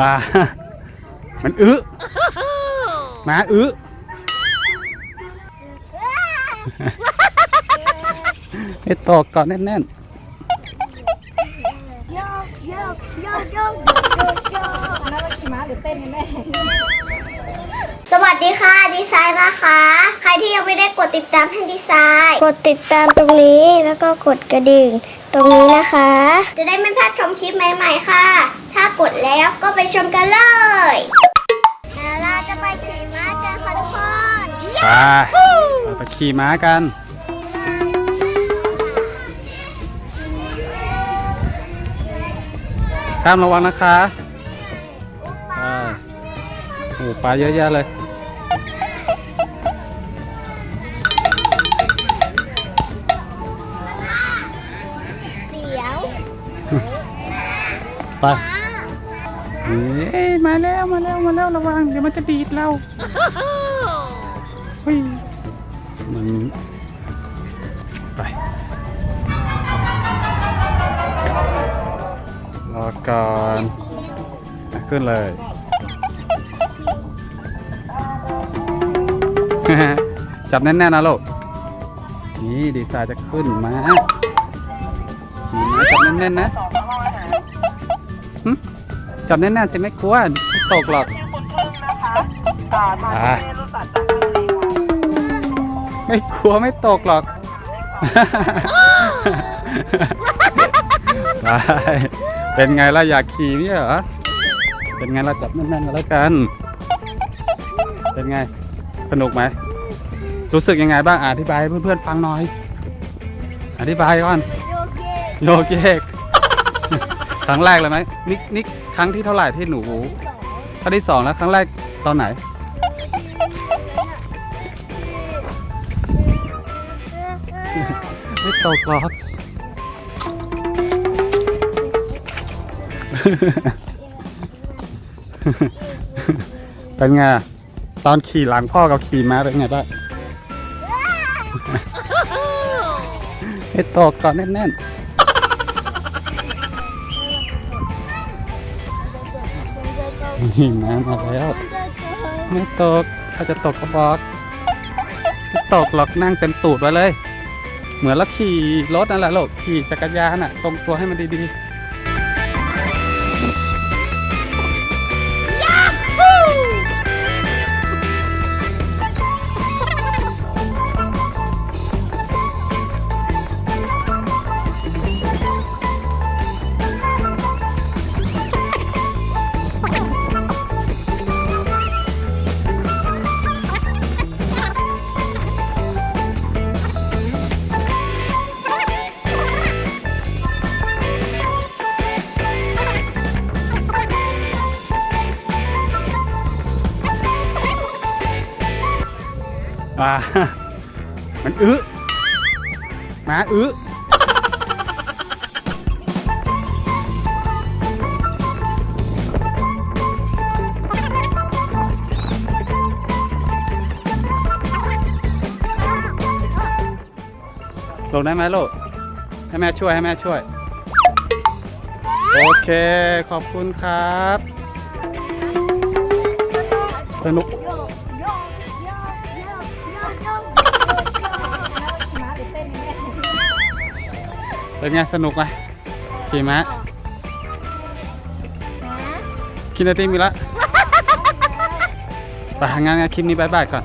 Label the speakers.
Speaker 1: อ่ามันอึหมาอึให้ตอกก่อนแน่น
Speaker 2: โยกโยกโยกโยกโยกโยกอันนั้นเราขี่ม้าหรือเต้นกันแน่สวัสดีค่ะดีไซน์นะคะ ใครที่ยังไม่ได้กดติดตามให้ดีไซน์ กดติดตามตรงนี้แล้วก็กดกระดิ่ง ตรงนี้นะคะ จะได้ไม่พลาดชมคลิปใหม่ ๆ ค่ะ ถ้ากดแล้วก็ไปชมกันเลยเดี๋ยวเราจะไปขี่ม้ากันค่ะทุกคน
Speaker 1: ๆไปเราไปขี่ม้ากัน ข้ามระวังนะคะไปโอ้ปลาเยอะแยะเลย ไปเฮ้ยมาแล้วมาแล้วมาแล้วระวังเดี๋ยวมันจะดีดเราเฮ้ยมันไปรอก่อนอะขึ้นเลยจับแน่นๆนะลูกนี่ดีไซน์จะขึ้นมาขี่ม้าจับแน่นๆนะ หึจับแน่นๆสิไม่กลัวไม่ตกหรอกอ่าไม่กลัวไม่ตกหรอก ไปเป็นไงล่ะอยากขี่นี่เหรอ เป็นไงล่ะจับแน่นๆกันแล้วกัน เป็นไง สนุกไหม รู้สึกยังไงบ้างอธิบายให้เพื่อนๆฟังหน่อย อธิบายก่อน
Speaker 2: โยเก
Speaker 1: โยเยก ครั้งแรกเลยไหมนี่นี่ครั้งที่เท่าไหร่ที่หนูครั้งที่สองแล้วครั้งแรกตอนไหน ไม่ตกหรอก เป็นไง ตอนขี่หลังพ่อกับขี่ม้าเป็นไงบ้างให้ตกก่อนแน่นๆ นี่ม้ามาแล้ว ไม่ตกถ้าจะตกก็บอกไม่ตกหรอกนั่งเต็มตูดไว้เลย เหมือนเราขี่รถนั่นแหละลูกขี่จักรยานน่ะทรงตัวให้มันดีๆ อ่ามันอึม้าอึลงได้ไหมลูกให้แม่ช่วยให้แม่ช่วย โอเค ขอบคุณครับ สนุก
Speaker 2: เราขี่ม้าหรือเต้นกันแน่
Speaker 1: เป็นไงสนุกไหมขี่ม้าคินนาตีมีละไปงานงานคลิปนี้บายบายก่อน